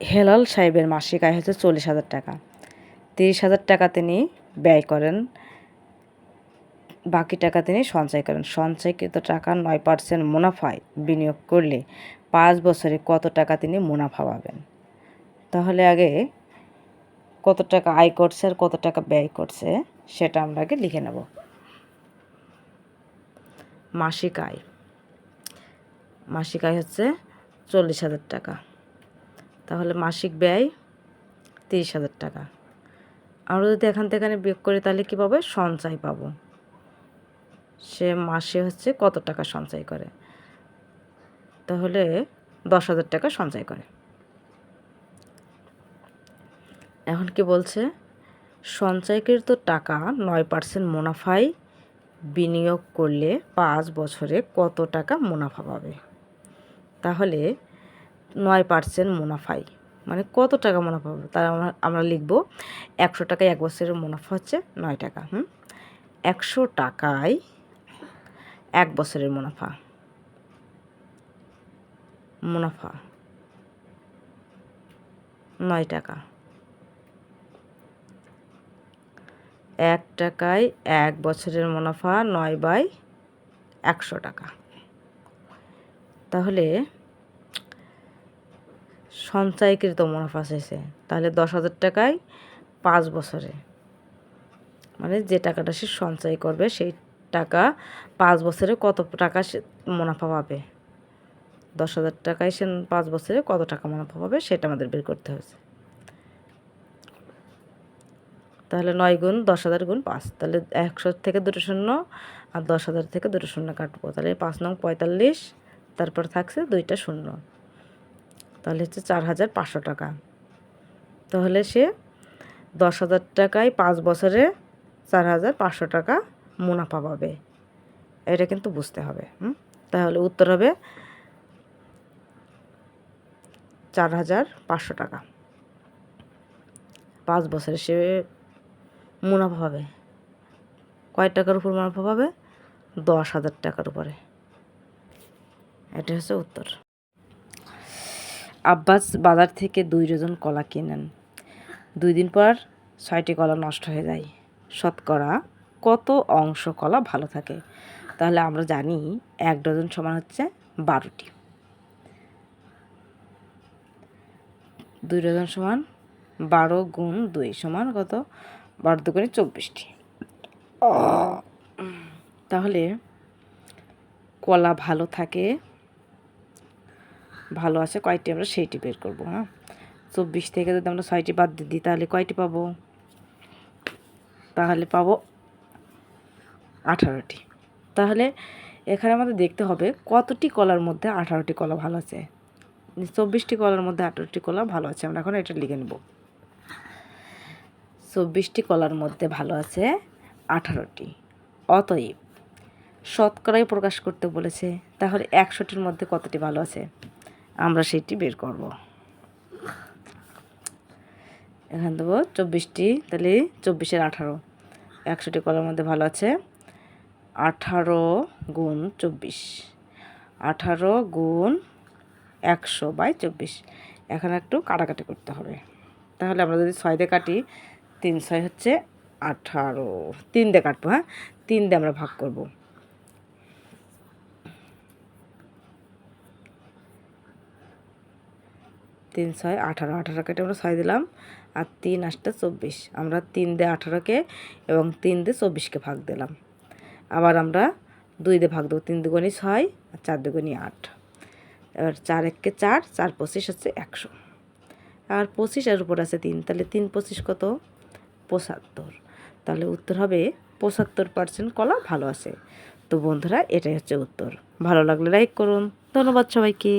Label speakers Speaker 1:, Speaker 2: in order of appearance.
Speaker 1: হেলাল সাহেবের মাসিক আয় হচ্ছে চল্লিশ হাজার টাকা। তিরিশ হাজার টাকা তিনি ব্যয় করেন, বাকি টাকা তিনি সঞ্চয় করেন। সঞ্চয়কৃত টাকা নয় পার্সেন্ট মুনাফায় বিনিয়োগ করলে পাঁচ বছরে কত টাকা তিনি মুনাফা পাবেন? তাহলে আগে কত টাকা আয় করছে আর কত টাকা ব্যয় করছে সেটা আমরা আগে লিখে নেব। মাসিক আয়। মাসিক আয় হচ্ছে চল্লিশ হাজার টাকা। তাহলে মাসিক ব্যয় তিরিশ হাজার টাকা। আমরা যদি এখান থেকে বিয়োগ করি তাহলে কী পাবো? সঞ্চয় পাবো। সে মাসে হচ্ছে কত টাকা সঞ্চয় করে? তাহলে দশ হাজার টাকা সঞ্চয় করে। এখন কি বলছে? সঞ্চয়কৃত টাকা নয় পার্সেন্ট মুনাফায় বিনিয়োগ করলে পাঁচ বছরে কত টাকা মুনাফা পাবে? তাহলে নয় পার্সেন্ট মুনাফাই। মানে কত টাকা মুনাফা হবে? তার আমরা আমরা লিখব, একশো টাকায় এক বছরের মুনাফা হচ্ছে নয় টাকা, হুম? একশো টাকায় এক বছরের মুনাফা। মুনাফা নয় টাকা। এক টাকায় এক বছরের মুনাফা নয় বাই একশো টাকা। তাহলে সঞ্চয়কৃত মুনাফা শেষে তাহলে দশ হাজার টাকায় পাঁচ বছরে। মানে যে টাকাটা সে সঞ্চয় করবে, সেই টাকা পাঁচ বছরে কত টাকা সে মুনাফা পাবে? দশ হাজার টাকায় সে পাঁচ বছরে কত টাকা মুনাফা পাবে, সেটা আমাদের বের করতে হয়েছে। তাহলে নয় গুণ দশ হাজার গুণ পাঁচ, তাহলে একশো থেকে দুটো শূন্য আর দশ হাজার থেকে দুটো শূন্য কাটবো। তাহলে পাঁচ নং পঁয়তাল্লিশ, তারপর থাকছে দুইটা শূন্য। তাহলে হচ্ছে চার হাজার পাঁচশো টাকা। তাহলে সে দশ হাজার টাকায় পাঁচ বছরে চার হাজার পাঁচশো টাকা মুনাফা পাবে। এটা কিন্তু বুঝতে হবে তাহলে উত্তর হবে চার হাজার পাঁচশো টাকা। পাঁচ বছরে সে মুনাফা পাবে। কয় টাকার উপর মুনাফা পাবে? দশ হাজার টাকার উপরে। এটা হচ্ছে উত্তর। আব্বাস বাজার থেকে দুই ডজন কলা কিনেন। দুই দিন পর ছয়টি কলা নষ্ট হয়ে যায়। শতকরা কত অংশ কলা ভালো থাকে? তাহলে আমরা জানি এক ডজন সমান হচ্ছে বারোটি। দুই ডজন সমান বারো গুণ দুই সমান কত? বারো দুগুণে চব্বিশটি। তাহলে কলা ভালো থাকে ভালো আছে, কয়টি আমরা সেইটি বের করব হ্যাঁ? চব্বিশ থেকে যদি আমরা ছয়টি বাদ দিই, তাহলে কয়টি পাবো? তাহলে পাবো আঠারোটি। তাহলে এখানে আমাদের দেখতে হবে কতটি কলার মধ্যে আঠারোটি কলা ভালো আছে। চব্বিশটি কলার মধ্যে আঠারোটি কলা ভালো আছে, আমরা এখন এটা লিখে নেব। চব্বিশটি কলার মধ্যে ভালো আছে আঠারোটি। অতএব শতকরাই প্রকাশ করতে বলেছে, তাহলে একশোটির মধ্যে কতটি ভালো আছে? আমরা সেটি বের করব। এখান দেবো চব্বিশটি, তাহলে চব্বিশের আঠারো। একশোটি কলার মধ্যে ভালো আছে। আঠারো গুণ চব্বিশ। আঠারো গুণ একশো বাই চব্বিশ। এখন একটু কাটাকাটি করতে হবে। তাহলে আমরা যদি ছয় দিয়ে কাটি, তিন ছয় হচ্ছে আঠারো। তিন দিয়ে কাটবো হ্যাঁ? তিন দিয়ে আমরা ভাগ করব। তিন ছয়, আঠারো। আঠারো কেটে আমরা ছয় দিলাম আর তিন আটটা চব্বিশ। আমরা তিন দিয়ে আঠারোকে এবং তিন দিয়ে চব্বিশকে ভাগ দিলাম। আবার আমরা দুই দিয়ে ভাগ দেবো, তিন দুগুণি ছয় আর চার দুগুণি আট। এবার চার এককে চার চার পঁচিশ হচ্ছে একশো। আর পঁচিশ এর উপর আছে তিন, তাহলে তিন পঁচিশ কত? পঁচাত্তর। তাহলে উত্তর হবে পঁচাত্তর পার্সেন্ট কলা ভালো আছে। তো বন্ধুরা, এটাই হচ্ছে উত্তর। ভালো লাগলে লাইক করুন। ধন্যবাদ সবাইকে।